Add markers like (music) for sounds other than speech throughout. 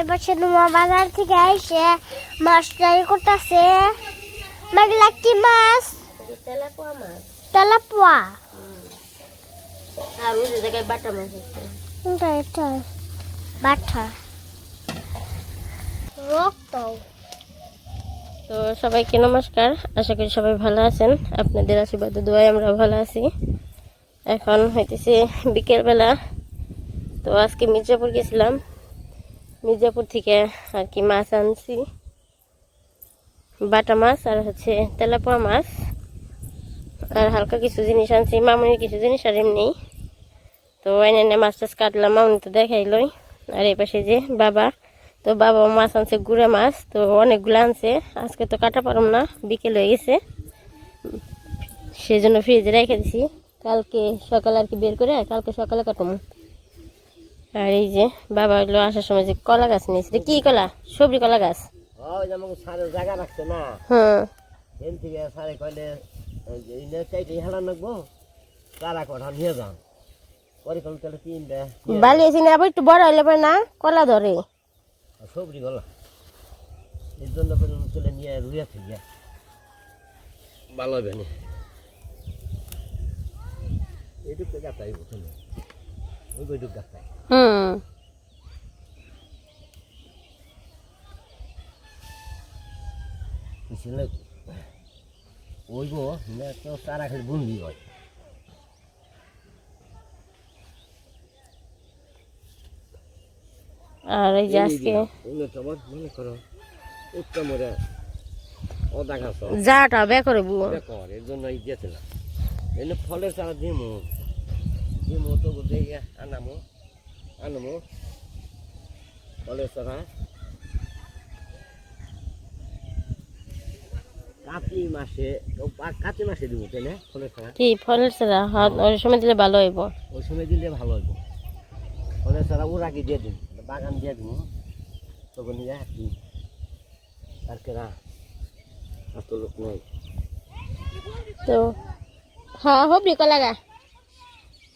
এবার নোয়া বাজার থেকে এসে মাছ ট্রাই করতেছে। মেঘলা কি মাছ? তেলাপোয়া মাছ। তেলাপুয়া? আর ওই জায়গায় বাটা মাছ আছে। এটা? বাটা। রক্ত তো সবাইকে নমস্কার আশা করি সবাই ভালো আছেন। আপনাদের আশীর্বাদ দোয়াই আমরা ভালো আছি। এখন হইতেছে বিকেলবেলা। তো আজকে মির্জাপুর গেছিলাম। মির্জাপুর থেকে আর কি মাছ আনছি। বাটা মাছ আর হচ্ছে তেলাপোয়া মাছ। আর হালকা কিছু জিনিস আনছি, মামুনির কিছু জিনিস আর এমনি। তো এনে এনে মাছ টাছ কাটলাম, মামুনি তো দেখাইলই। আর এই পাশে যে বাবা, তো বাবা মাছ আনছে, গুড়া মাছ, তো অনেকগুলো আনছে। আজকে তো কাটা পারম না, বিকেল হয়ে গেছে। সেই জন্য ফ্রিজে রেখে দিছি। কালকে সকালে আর কি বের করে, কালকে সকালে কাটবো আর এই যে বাবা হইল আসার সময় যে কলা গাছ নিয়েছে। কি কলা? সবজি কলা গাছ? জায়গা রাখছে না। হ্যাঁ। থেকে সারে কইলে হেলা বালি এসে আবার একটু বড় হইলে পরে না? কলা ধরে। সবজি গলা এর জন্য চলে নিয়ে রুইয়া থেকে ভালো হবে না। এইটুকু ওই হুম। পিছনে ওইব না তো তারা খালি বুনবি হয়। আর এই যে আজকে ওগুলো তোমার করো উত্তমরে অদা ঘাস যাটা বে করে বু কর এর জন্য এই দিয়েছিলাম এনে ফলের চারা দিমু। তো দিয়ে আনামো। ফলের চারা কাতি মাসে কাতি মাসে দিব তাই না? ফলের চারা? কি ফলের সারা হাত ওই সময় দিলে ভালো হইব। ওই সময় দিলে ভালো হইব। ফলের চারা ওর আগে দিয়ে দিন বাগান দিয়ে দিব তখন নিয়ে আসি আর কেরা এত লোক নয় তো হ্যাঁ হবি কলা গা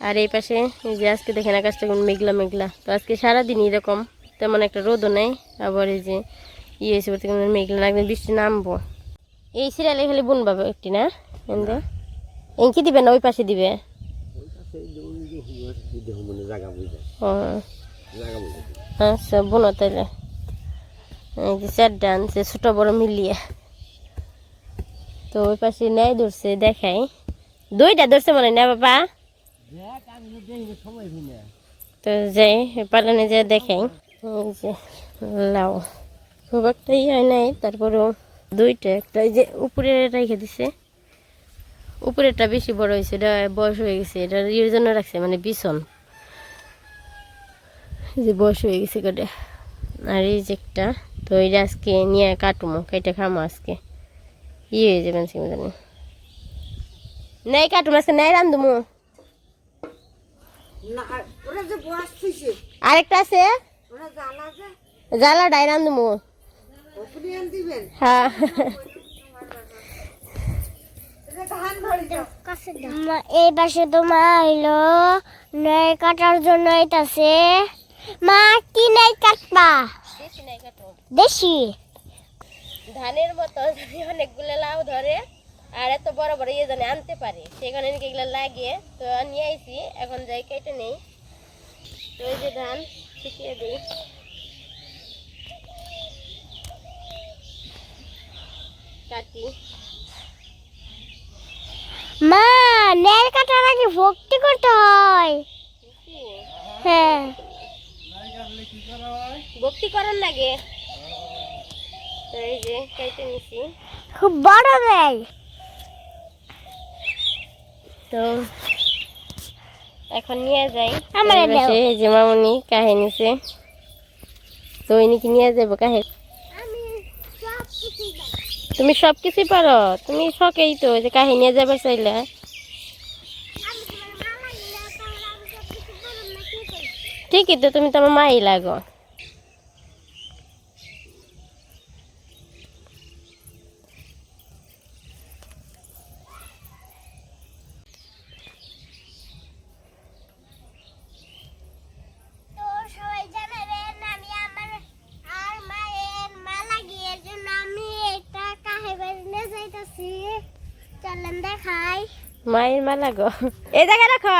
আর এই পাশে এই যে আজকে দেখেন আকাশটা কেমন মেঘলা মেঘলা। তো আজকে সারাদিন এরকম তেমন একটা রোদও নেই আবার এই যে ইয়ে এসে বলতে কেমন মেঘলা না একদিন বৃষ্টি নামবো। এই সিরিয়ালে খালি বোন বুনবা একটি না? এনদে এঁকি দিবে না ওই পাশে দিবে? আচ্ছা বুনো তাইলে। এই যে চারটা আনছে ছোটো বড় মিলিয়ে। তো ওই পাশে নেয় ধরছে দেখাই। দুইটা ধরছে মনে না বাবা? তো দেখি যাই পালানে যে এই যে, লাউ। খুব একটা ই হয় নাই, তারপরেও দুইটা। একটা যে উপরে রেখে দিছে। উপরেরটা বেশি বড় হয়েছে, এটা বয়স হয়ে গেছে, এটা ইয়ের জন্য রাখছে মানে বিছন। যে বয়স হয়ে গেছে কটা আর এই যে একটা, তো এটা আজকে নিয়ে কাটুমো কেটে খামো আজকে। ইয়ে হয়ে যাবে আজকে জানি। নাই কাটুম, আজকে নাই রান্ধুমো আরেকটা আছে? জ্বালা রান্ধুমো হ্যাঁ। মা- এই পাশে তোমার হইল নয় কাটার জন্য এটাছে মা কি নাই কাটবা? দেশি ধানের মতো যদি অনেকগুলো লাউ ধরে। আর এত বড় বড় ইয়ে জানে আনতে পারে সেখানে নাকি এগুলো লাগিয়ে তো নিয়ে আইছি এখন যাই কেটে নেই। তো এই যে ধান শুকিয়ে দিই। কাটি। মা নেল কাটার আগে ভক্তি করতে হয়। হ্যাঁ। ভক্তি করার লাগে। তো এই যে কেটে নিছি। খুব বড় নেই তো এখন নিয়ে যাই। আমার যে মামনি কাহে নিছে। তো ওই নিয়ে যাব কাহে? তুমি সব কিছুই পারো? তুমি শখেই তো যে কাহিনী নিয়ে যাবার চাইলে। ঠিকই তো তুমি তো আমার মাই লাগো তো সবাই জানাবেন আমি আমার মায়ের মালা গো। এই জায়গায় রাখো।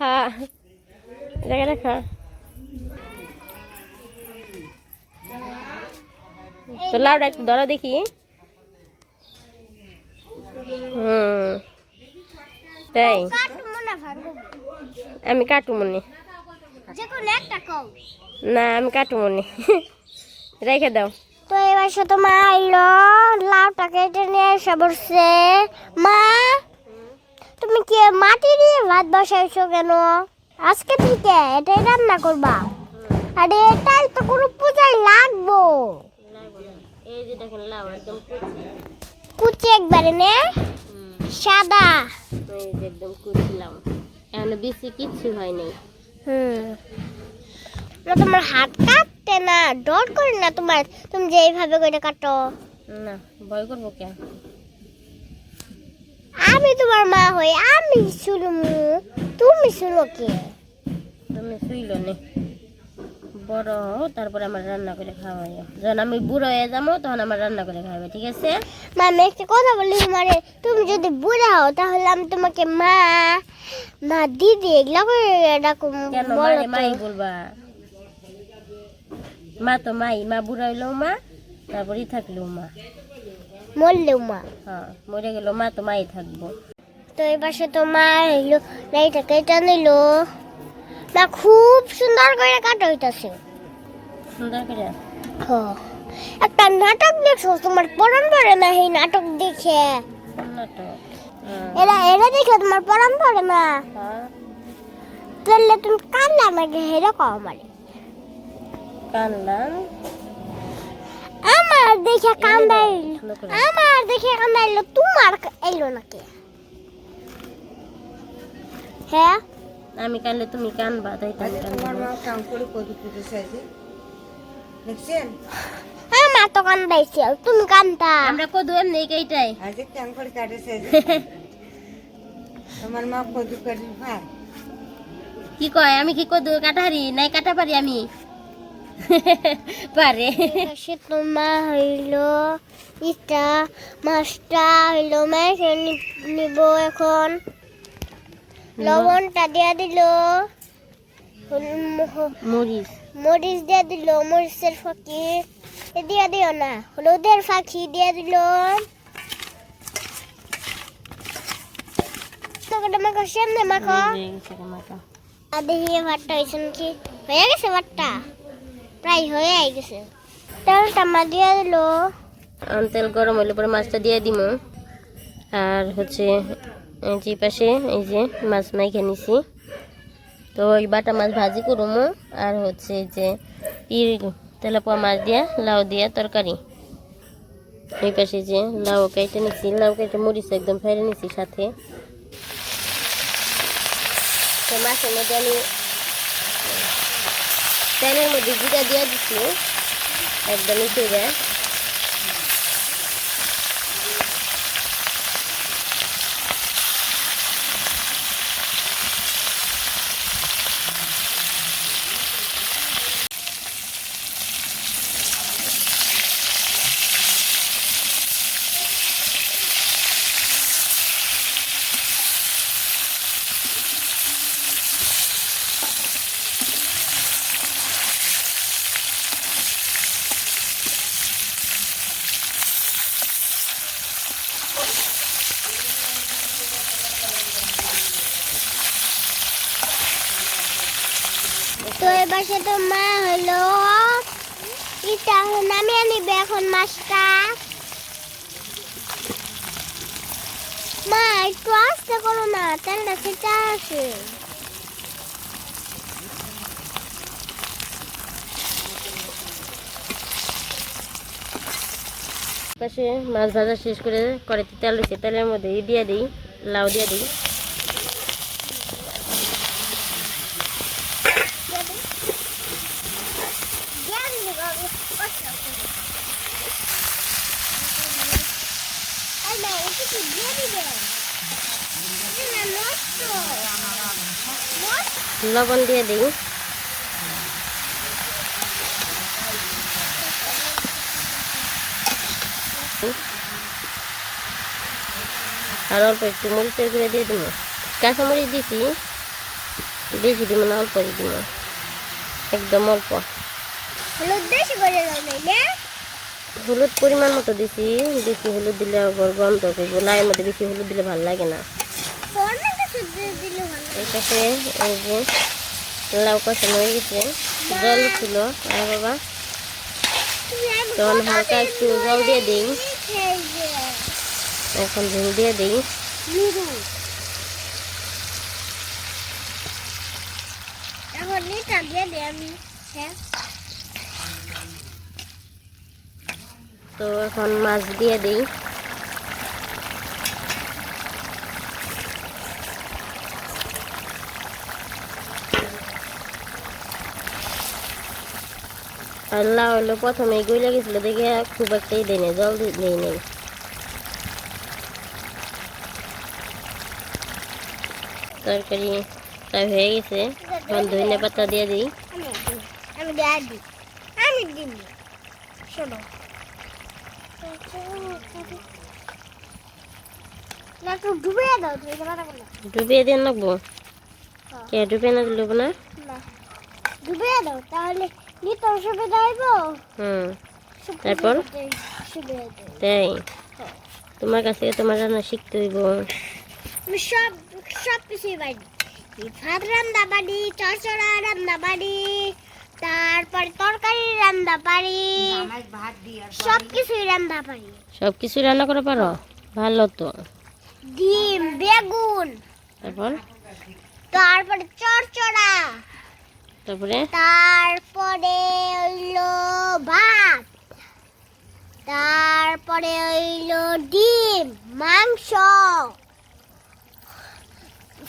হ্যাঁ জায়গায় রাখো। তো লাউডা একটু ধরো দেখি। হুম। তাই। আমি কাটু মনে যে কোনো একটা কও। না আমি কাটু মনে (laughs) রেখে দাও। তো এবার সে তো মা আইলো লাউটা কেটে নিয়ে এসে বসছে। মা তুমি কি মাটি দিয়ে ভাত বসাইছো কেন? আজকে থেকে এটাই রান্না করবা? আরে এটাই তো কোনো পূজায় লাগবো। কুচি। একবারে নে। সাদা। একদম কুচলাম এখন বেশি কিচ্ছু হয় নাই হুম তোমার হাত কাটতে না ডর করে না তোমার? তুমি যে এইভাবে করে কাটো। না ভয় করব কেন আমি তোমার মা হই আমি শুনমু তুমি শুনো কে? তুমি শুইল নে। বড় হও তারপরে আমার রান্না করে খাওয়াইও। যখন আমি বুড়ো হয়ে যাব তখন আমার রান্না করে খাওয়াবে ঠিক আছে? মা আমি একটা কথা বলি তোমারে। তুমি যদি বুড়া হও তাহলে আমি তোমাকে মা মা দিদি এগুলা করে ডাকুম কেন মাই বলবা? মা তো মাই মা বুড়া হইলেও মা তারপরেই থাকলেও মা। মরলেও মা। হ্যাঁ মরে গেল মা তো মাই থাকব। তো এই পাশে তো মা এলো লাইটা কেটে নিল। মা খুব সুন্দর করে কাটা হইতাছে। সুন্দর করে? হ। একটা নাটক দেখছ? তোমার পরম পড়ে না এই নাটক দেখে? নাটক? হ্যাঁ। এরা এরা দেখে তোমার পরম পড়ে না? হ্যাঁ। তাহলে তুমি কান্না নাকি হেরে কও মানে কানলাম আমার দেখে কান্দাইল সুন্দর আমার দেখে তোমার এলো নাকি? হ্যাঁ? আমি কানলে তুমি কানবা তাই তো আমি কানবো। আমার তো কান্দাইছে আর তুমি কান্দা আমরা কদু এমনি এইটাই। আমার (laughs) মা কদু কাটি ভাই কি কয় আমি কি কদু কাটারি নাই কাটা পারি আমি? (laughs) পারে। সে তোমা হইল ইটা মাছটা হইল মাছ নিব এখন। লবণটা দিয়া দিল। মরিচ। মরিচ দিয়ে দিল মরিচের ফাঁকি দিয়ে দিও না হলুদের ফাঁকি দিয়ে দিল। মাখো সামনে মাখো। দেখি ভাতটা হয়েছে নাকি? হয়ে গেছে ভাতটা? প্রায় হয়ে গেছে। তেলটা মা দিয়ে দিল। তেল, গরম হলে পরে মাছটা দিয়ে দিব আর হচ্ছে এই যে পাশে এই যে মাছ মাইখে নিছি। তো ওই বাটা মাছ ভাজি করব আর হচ্ছে যে পির তেলাপোয়া মাছ দিয়া, লাউ দিয়া তরকারি। এই পাশে যে লাউ কেটে নিছি। লাউ কেটে মরিচ একদম ফেলে নিছি সাথে। তো মাছের মধ্যে আমি তেলের মধ্যে জিরা দিয়ে দিচ্ছি একদমই চুড়ে তো এবার সে তো মা হলো। এটা নামিয়ে নিবে এখন মাছটা। মা, একটু আস্তে করো না, তেলটা সেটা আছে। মাছ ভাজা শেষ করে কড়াইতে তেল রয়েছে তেলের মধ্যে দিয়ে দিই, লাউ দিয়ে দিই দিয়ে দিবে বাবু। এই না, একটু তো দিয়ে দিবে। এই না, নষ্ট। নষ্ট। লবণ দিয়ে দিই। আর অল্প একটু মরিচের গুঁড়ো দিয়ে দিব। কাঁচামরিচ দিছি বেশি দিব না অল্প দিব একদম অল্প। হলুদ পরিমাণ মতো দিছি বেশি হলুদ দিলে গন্ধ করব লাইয়ের মধ্যে বেশি হলুদ দিলে ভালো লাগে না। এই লাউ কষানো হয়ে গেছে। জল ছিল আর বাবা। তখন হালকা একটু জল দিয়ে দিই। এখন ঝোল দিয়ে দিই। হ্যাঁ। তো এখন মাছ দিয়ে দিই। আর লাউ হলো প্রথমে গইলে গেছিল দেখে খুব একটাই দেয় নাই জল দেই নেই। তরকারি প্রায় হয়ে গেছে। এখন ধনে পাতা দিয়ে দিই। আমি দিয়ে দিই। আমি দিই। শোনো। না ডুবিয়ে দিয়ে রাখব কে ডুবিয়ে না দিলে না? না। ডুবে দাও তাহলে নিতে সুবিধা হইব? হুম। তারপর? তাই তোমার কাছ থেকে তোমার রান্না শিখতে হইব। আমি সব সব কিছুই পারি ভাত রান্না পারি চচড়া রান্না পারি তারপর তরকারি রান্না পারি সব কিছুই রান্না পারি সব কিছু রান্না করে পারো? ভালো তো। ডিম বেগুন তারপর? তারপরে চড়চড়া তারপরে? তারপরে হইল ভাত। তারপরে হইল ডিম মাংস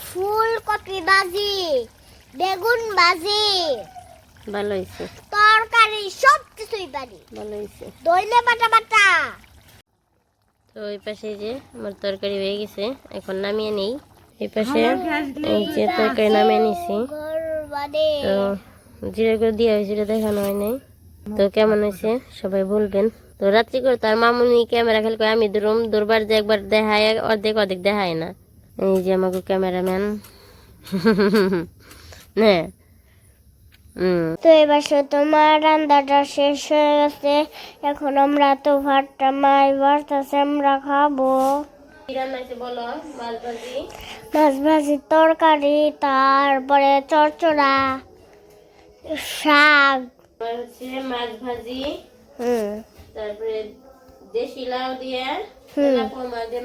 ফুলকপি ভাজি বেগুন ভাজি ভালো হয়েছে তরকারি সব কিছুই পারি। ভালো হয়েছে দইলে বাটা বাটা। তো ওই পাশে যে আমার তরকারি হয়ে গেছে এখন নামিয়ে নেই। এই পাশে এই যে তরকারি নামিয়ে নিছি। তো জিরে করে দেওয়া হয়েছিল দেখানো হয় নাই। তো কেমন হয়েছে? সবাই বলবেন। তো রাত্রি করে তার মামুনি ক্যামেরা খেল করে আমি দূরম দূরবার যে একবার দেখায় অর্ধেক অর্ধেক দেখায় না। এই যে আমাকে ক্যামেরাম্যান। (laughs) হ্যাঁ হুম তো এবার তোমার রান্নাটা শেষ হয়ে গেছে। এখন আমরা তো ভাতটা মাই বাড়তেছে আমরা খাব। মাছ ভাজি তরকারি তারপরে চড়চড়া শাক। হচ্ছে মাছ ভাজি হুম। তারপরে দেশি লাউ দিয়ে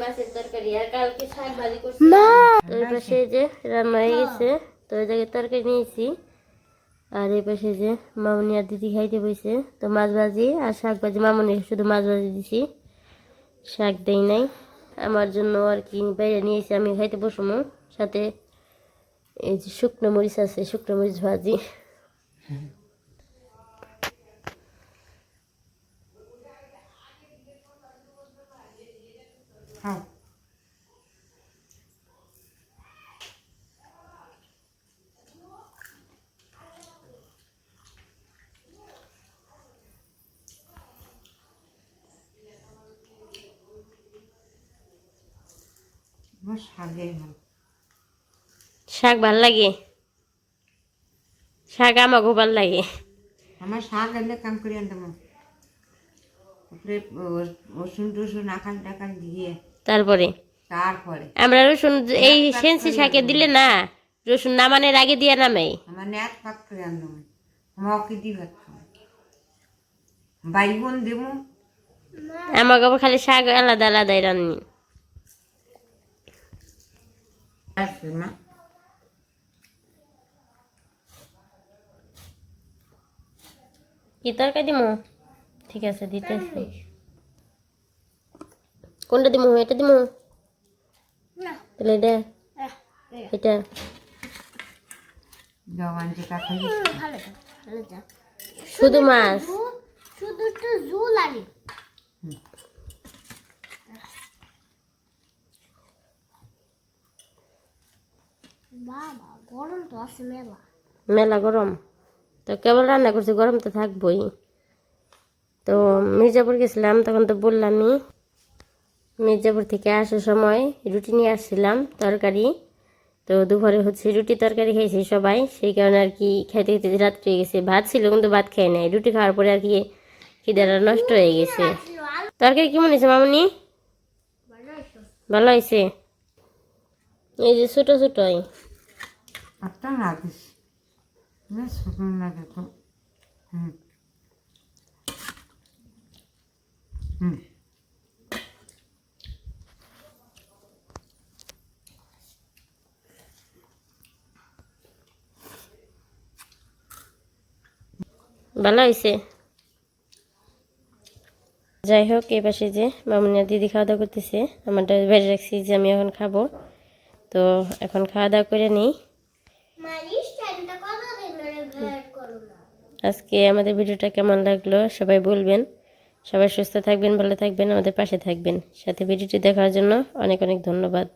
মাছের তরকারি আর কালকে শাক ভাজি করছি এই পাশে যে রান্না হয়ে গেছে তো ওই জায়গায় তরকারি নিয়েছি। আর এই পাশে যে মামনি আর দিদি খাইতে তো মাছ ভাজি আর শাক ভাজি মামনি শুধু মাছ ভাজি দিছি। শাক দেই নাই। আমার জন্য আর কি বাইরে নিয়েছি। আমি খাইতে বসবো সাথে এই যে শুকনো মরিচ আছে, শুকনো মরিচ ভাজি। খাও শাকে শাক ভালো লাগে? শাক আমাকেও ভালো লাগে। আমার শাক এনে কাম করে আনতাম তারপরে রসুন টসুন আকাল টাকাল দিয়ে। তারপরে? তারপরে। আমরা রসুন এই সেন্সি শাকে দিলে না রসুন নামানের আগে দিয়ে নামাই আমার ন্যাক পাক করে আনতাম আমার অকে দি ভাত বাইগুন দেবো আমাকে খালি শাক আলাদা আলাদাই রান্নি। আসবে মা কি তরকারি দিমু? ঠিক আছে দিতেছি। কোনটা দিমু? এটা দিমু? তাহলে এটা। এটা। জবান যে কাকা ভালো তো ভালো তো। শুধু মাছ। শুধু একটু জুল আনি গরম তো আছে মেলা। মেলা গরম। তো কেবল রান্না করছি গরম তো থাকবোই। তো মির্জাপুর গেছিলাম তখন তো বললামই মির্জাপুর থেকে আসার সময় রুটি নিয়ে আসছিলাম তরকারি। তো দুপুরে হচ্ছে রুটি তরকারি খেয়েছি সবাই সেই কারণে আর কি খাইতে খেতে রাত্রে হয়ে গেছে। ভাত ছিল কিন্তু ভাত খাই নাই। রুটি খাওয়ার পরে আর কি খিদাটা নষ্ট হয়ে গেছে। তরকারি কেমন হয়েছে মামনি? ভালো হয়েছে? এই যে ছোটো ছোটোই। একটা রাখিস ছোটো লাগে তো। হুম। ভালো হয়েছে যাই হোক, এই পাশে যে মামুনিয়া দিদি খাওয়া দাওয়া করতেছে, আমারটা বেড়ে রাখছি যে আমি এখন খাব। তো এখন খাওয়া দাওয়া করে নিই। আজকে আমাদের ভিডিওটা কেমন লাগল সবাই বলবেন। সবাই সুস্থ থাকবেন, ভালো থাকবেন, আমাদের পাশে থাকবেন। সাথে ভিডিওটি দেখার জন্য অনেক অনেক ধন্যবাদ।